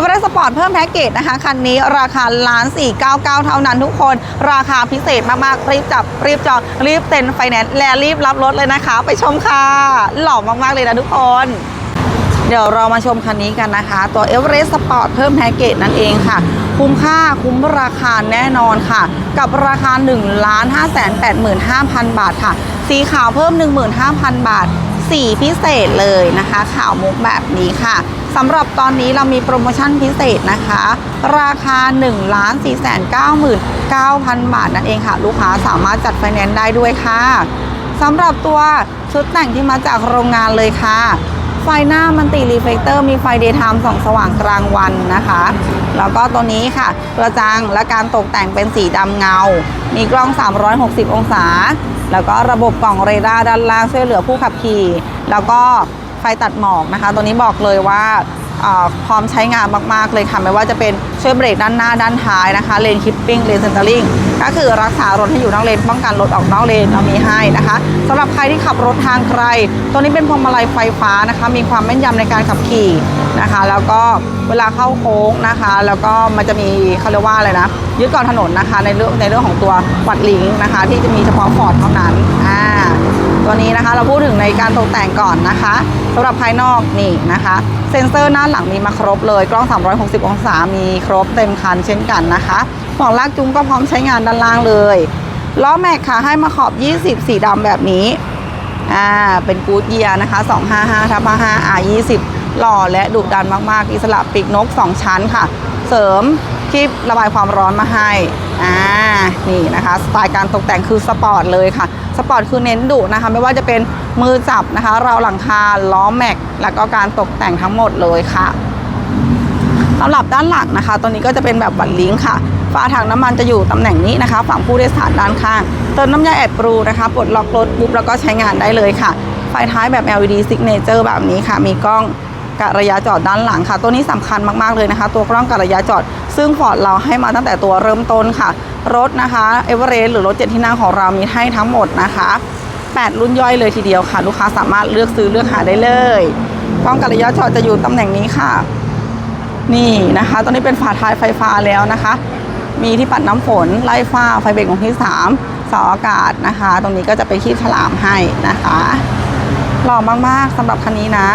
เวอเรสต์สปอร์ตเพิ่มแพ็กเกจนะคะ คันนี้ราคาล้าน499เท่านั้นทุกคน ราคาพิเศษมากๆ รีบจับ รีบจอง รีบเซ็นไฟแนนซ์และรีบรับรถเลยนะคะ ไปชมค่ะ หล่อมากๆเลยนะทุกคนเดี๋ยวเรามาชมคันนี้กันนะคะ ตัว e v e r e s t Sport เพิ่มแพ็กเกจนั่นเองค่ะ คุ้มค่าคุ้มราคาแน่นอนค่ะ กับราคา 1 5 8 5 0 0 0 บาทค่ะ สีขาวเพิ่ม 15,000 บาท สีพิเศษเลยนะคะ ขาวมุกแบบนี้ค่ะสำหรับตอนนี้เรามีโปรโมชั่นพิเศษนะคะ ราคา 1 4 9 9 0 0 0 บาทนั่นเองค่ะ ลูกค้าสามารถจัดไฟแนนซ์ได้ด้วยค่ะสำหรับตัวชุดแต่งที่มาจากโรงงานเลยค่ะ ไฟหน้ามันติรีเฟกเตอร์มีไฟเดย์ไทม์ส่องสว่างกลางวันนะคะ แล้วก็ตัวนี้ค่ะกระจังและการตกแต่งเป็นสีดำเงา มีกล้อง 360 องศา แล้วก็ระบบกล่องเรดาร์ด้านล่างช่วยเหลือผู้ขับขี่ แล้วก็ไฟตัดหมอกนะคะ ตัวนี้บอกเลยว่าอ่า พร้อมใช้งานมากๆเลยค่ะ ไม่ว่าจะเป็นช่วยเบรกด้านหน้าด้านท้ายนะคะเลนคิปปิ้งเลนเซนเตอร์ลิงก็คือรักษารถให้อยู่นอกเลนป้องกันรถออกนอกเลนเรามีให้นะคะสำหรับใครที่ขับรถทางไกล ตัวนี้เป็นพวงมาลัยไฟฟ้านะคะ มีความแม่นยำในการขับขี่นะคะ แล้วก็เวลาเข้าโค้งนะคะ แล้วก็มันจะมีเขาเรียกว่าอะไรนะยึดเกาะถนนนะคะในเรื่องในเรื่องของตัววัดลิงนะคะ ที่จะมีเฉพาะฟอร์ดเท่านั้นอ่าตัวนี้นะคะเราพูดถึงในการตกแต่งก่อนนะคะ สำหรับภายนอกนี่นะคะ เซ็นเซอร์หน้าหลังมีมาครบเลยกล้อง 360 องศามีครบเต็มคันเช่นกันนะคะหมอกลากจุ้งก็พร้อมใช้งานด้านล่างเลยล้อแม็กค่ะให้มาขอบ 20 สีดำแบบนี้อ่าเป็นกูดเยียนะคะ 255ทับ55 R20 หล่อและดุดันมาก ๆ อิสระปีกนก 2 ชั้นค่ะ เสริม คลิประบายความร้อนมาให้อ่านี่นะคะสไตล์การตกแต่งคือสปอร์ตเลยค่ะ สปอร์ตคือเน้นดุนะคะ ไม่ว่าจะเป็นมือจับนะคะราวหลังคาล้อแม็ก แล้วก็การตกแต่งทั้งหมดเลยค่ะสำหรับด้านหลังนะคะตัวนี้ก็จะเป็นแบบบัตรลิงก์ค่ะฝาถังน้ำมันจะอยู่ตำแหน่งนี้นะคะ ฝั่งผู้โดยสารด้านข้างเติมน้ำยาแอดปรูนะคะปลดล็อกรถปุ๊บแล้วก็ใช้งานได้เลยค่ะไฟท้ายแบบ LED Signature แบบนี้ค่ะ มีกล้อง กะระยะจอดด้านหลังค่ะ ตัวนี้สำคัญมากๆเลยนะคะ ตัวกล้องกะระยะจอด ซึ่งฟอร์ดเราให้มาตั้งแต่ตัวเริ่มต้นค่ะ รถนะคะเอเวอเรสต์หรือรถเจ็ดที่นั่งของเรามีให้ทั้งหมดนะคะ 8 รุ่นย่อยเลยทีเดียวค่ะ ลูกค้าสามารถเลือกซื้อเลือกหาได้เลยกล้องกะระยะจอดจะอยู่ตำแหน่งนี้ค่ะ นี่นะคะตัวนี้เป็นฝาท้ายไฟฟ้าแล้วนะคะ มีที่ปัดน้ำฝนไล่ฟ้าไฟเบรกของที่ 3เสาอากาศนะคะ ตรงนี้ก็จะไปขี้ฉลามให้นะคะหล่อมากๆสำหรับคันนี้นะ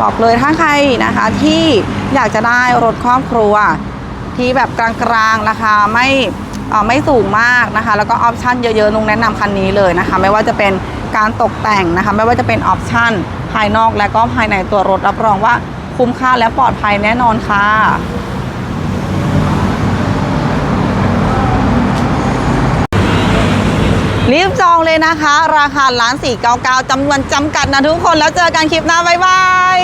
บอกเลยถ้าใครนะคะที่อยากจะได้รถครอบครัว ที่แบบกลางๆราคาไม่ไม่สูงมากนะคะ แล้วก็ออปชั่นเยอะๆนุงแนะนำคันนี้เลยนะคะ ไม่ว่าจะเป็นการตกแต่งนะคะ ไม่ว่าจะเป็นออปชั่นภายนอกและก็ภายในตัวรถรับรองว่าคุ้มค่าและปลอดภัยแน่นอนค่ะ รีบจองเลยนะคะ ราคาล้านสี่เก้าเก้าจำนวนจำกัดนะทุกคนแล้วเจอกันคลิปหน้าบ๊ายบาย